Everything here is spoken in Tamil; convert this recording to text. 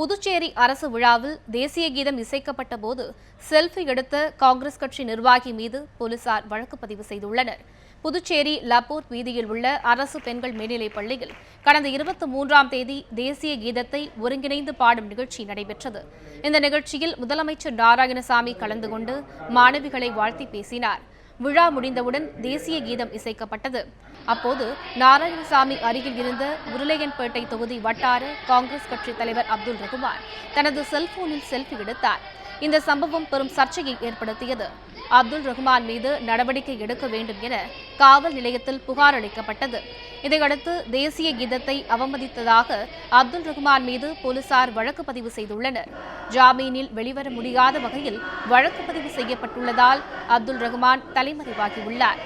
புதுச்சேரி அரசு விழாவில் தேசிய கீதம் இசைக்கப்பட்ட போது செல்ஃபி எடுத்த காங்கிரஸ் கட்சி நிர்வாகி மீது போலீசார் வழக்கு பதிவு செய்துள்ளனர். புதுச்சேரி லப்போர்ட் வீதியில் உள்ள அரசு பெண்கள் மேல்நிலைப் பள்ளியில் கடந்த இருபத்தி மூன்றாம் தேதி தேசிய கீதத்தை ஒருங்கிணைந்து பாடும் நிகழ்ச்சி நடைபெற்றது. இந்த நிகழ்ச்சியில் முதலமைச்சர் நாராயணசாமி கலந்து கொண்டு மாணவிகளை வாழ்த்தி பேசினார். விழா முடிந்தவுடன் தேசிய கீதம் இசைக்கப்பட்டது. அப்போது நாராயணசாமி அருகில் இருந்த உருளையன்பேட்டை தொகுதி வட்டார காங்கிரஸ் கட்சி தலைவர் அப்துல் ரகுமான் தனது செல்போனில் செல்ஃபி எடுத்தார். இந்த சம்பவம் பெரும் சர்ச்சையை ஏற்படுத்தியது. அப்துல் ரஹ்மான் மீது நடவடிக்கை எடுக்க வேண்டும் என காவல் நிலையத்தில் புகார் அளிக்கப்பட்டது. இதையடுத்து தேசிய கீதத்தை அவமதித்ததாக அப்துல் ரஹ்மான் மீது போலீசார் வழக்கு பதிவு செய்துள்ளனர். ஜாமீனில் வெளிவர முடியாத வகையில் வழக்கு பதிவு செய்யப்பட்டுள்ளதால் அப்துல் ரஹ்மான் தலைமறைவாகியுள்ளார்.